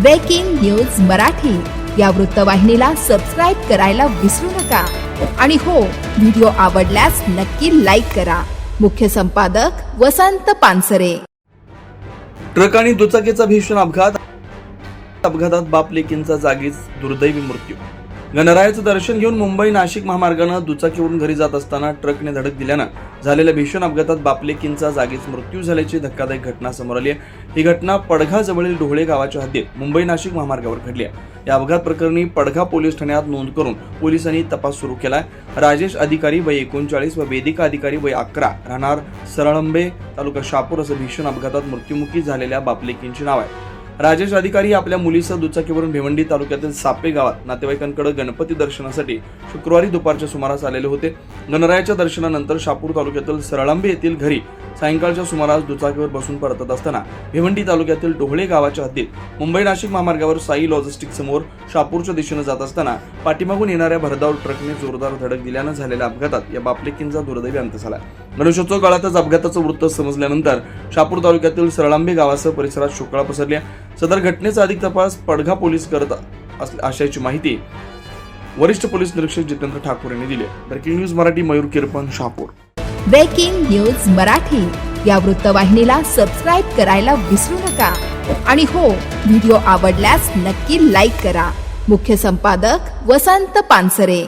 Breaking news Marathi या वृत्तवाहिनीला subscribe करायला विसरू नका. आणि हो व्हिडिओ आवडल्यास नक्की लाईक करा. मुख्य संपादक वसंत पानसरे. ट्रक आणि दुचाकीचा भीषण अपघात. अपघातात बाप लेकींचा जागीच दुर्दैवी मृत्यू. गणरायाचं दर्शन घेऊन मुंबई नाशिक महामार्गानं दुचाकीवरून घरी जात असताना ट्रकने धडक दिल्यानं झालेल्या भीषण अपघातात बापलेकींचा जागीच मृत्यू झाल्याची धक्कादायक घटना समोर आली आहे. ही घटना पडघाजवळील ढोळे गावाच्या हद्दीत मुंबई नाशिक महामार्गावर घडली आहे. या अपघात प्रकरणी पडघा पोलीस ठाण्यात नोंद करून पोलिसांनी तपास सुरू केला आहे राजेश अधिकारी वय एकोणचाळीस व वेदिका अधिकारी वय अकरा राहणार सरळंबे तालुका शापूर असं भीषण अपघातात मृत्युमुखी झालेल्या बापलेकींची नाव आहे. राजेश अधिकारी आपल्या मुलीसह दुचाकीवरून भिवंडी तालुक्यातील सापे गावात नातेवाईकांकडे गणपती दर्शनासाठी शुक्रवारी दुपारच्या सुमारास आलेले होते. गणरायाच्या दर्शनानंतर शापूर तालुक्यातील सरळंबे येथील घरी सायंकाळच्या सुमारास दुचाकीवर बसून परतत असताना भिवंडी तालुक्यातील डोहळे गावाच्या हद्दीत मुंबई नाशिक महामार्गावर साई लॉजिस्टिक समोर शापूरच्या दिशेने जात असताना पाठीमागून येणाऱ्या भरधाव ट्रकने जोरदार धडक दिल्यानं झालेल्या अपघातात या बापलेकींचा दुर्दैवी अंत झाला. गणेशोत्सव काळातच अपघाताचं वृत्त समजल्यानंतर शापूर तालुक्यातील सरळांबे गावासह परिसरात शोकळा पसरल्या. सदर घटनेचा अधिक तपास पडघा पोलीस करत असल्याची अशाची माहिती वरिष्ठ पोलीस निरीक्षक जितेंद्र ठाकूर यांनी दिली breaking news Marathi Mayur Kirpan Shapur breaking news Marathi. या वृत्तवाहिनीला सबस्क्राईब करायला विसरू नका. आणि हो व्हिडिओ आवडल्यास नक्की लाईक करा. मुख्य संपादक वसंत पानसरे.